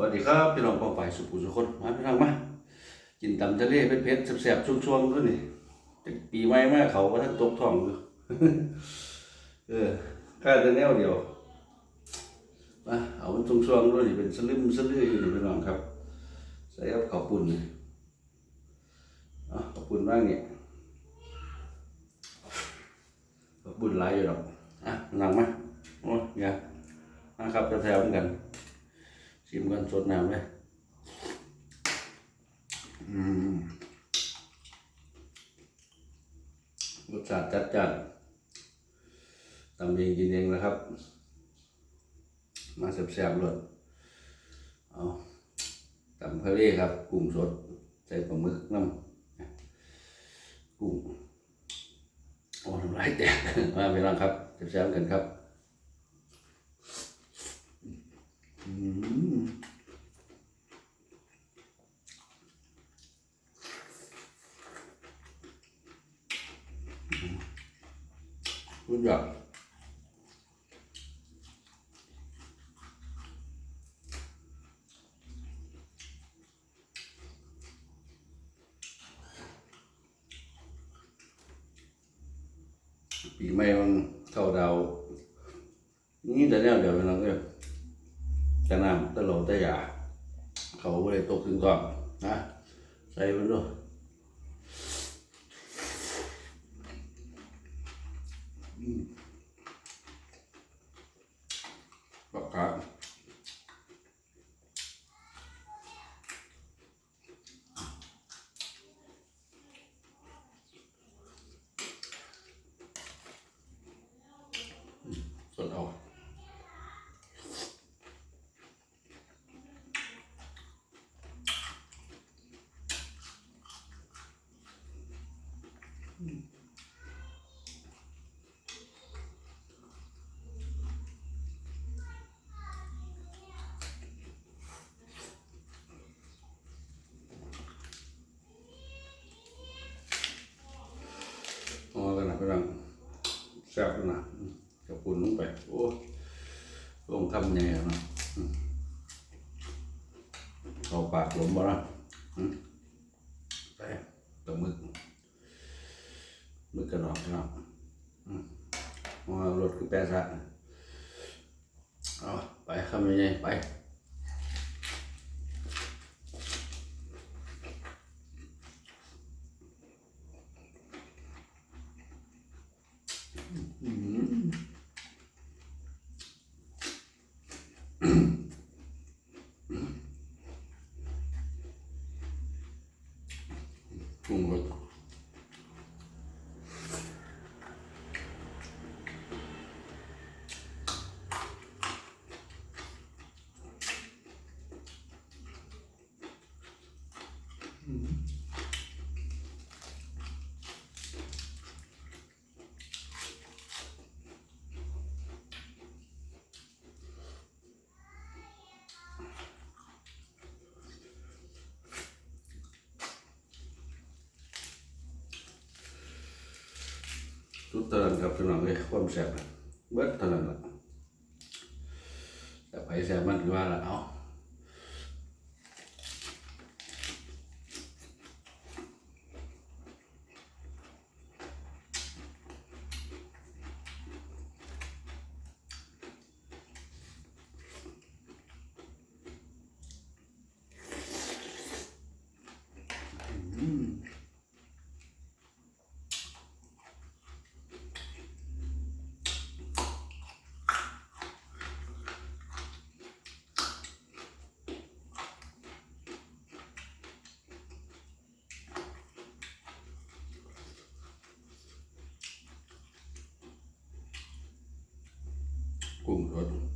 วัสดีครับพี่น้องป้องไปสุขุสุคนมาพี่น้องมากินตำทะเลเผ็ดๆแซ่บๆช่วงๆด้วยนี่แต่ปีใหม่มาเขาก็ทั้งตกท้องอยู่เออข้าจะแนวเดียวมาเอามันช่วงๆด้วยนี่เป็นสลึมสลืออยู่นี่พี่น้องครับ ใส่กับข้าวปุ่นนี่เอะข้าวปุ่นบ้างเนี่ยข้าวปุ่นหลายอยู่หรอกอะหลังมาโอ้ยอย่ามาครับจะแถวเหมือนกัน ชิมกันสดน้ำเลยอืมรสชาติจัดจ้านทำเองกินเองนะครับ มาแซ่บๆเลยเอาตำทะเลครับกุ้งสด ใส่ปลาหมึกน้ำกุ้งโอ้น้ำลายแตกมาไปลองครับแซ่บๆกันครับ อืม สุดยอดปีใหม่มันเข้าดาวนี่แต่แนวเดียวกันเราก็จะนำตะโหลตะหยาเขาไม่ได้ตกถึงก่อนนะใส่มันด้วย อืมปากกาสดเอา อ๋อ กันนะพี่น้องแซ่บด้วยนะอืมกับปุ่นลงไป โอ้ลงคำแน่นะเข้าปากหลมบ่ละไปตัวมึกมึกกระดอกพี่น้องอืมอ๋อรถคือแปรซะเอาไปคำยังไงไป กุ้ สุดเท่านั้นครับพี่น้องเลยความแสบเบิดเท่านั้นละแต่ไปแสบมันคือว่าละเอา กุ้งส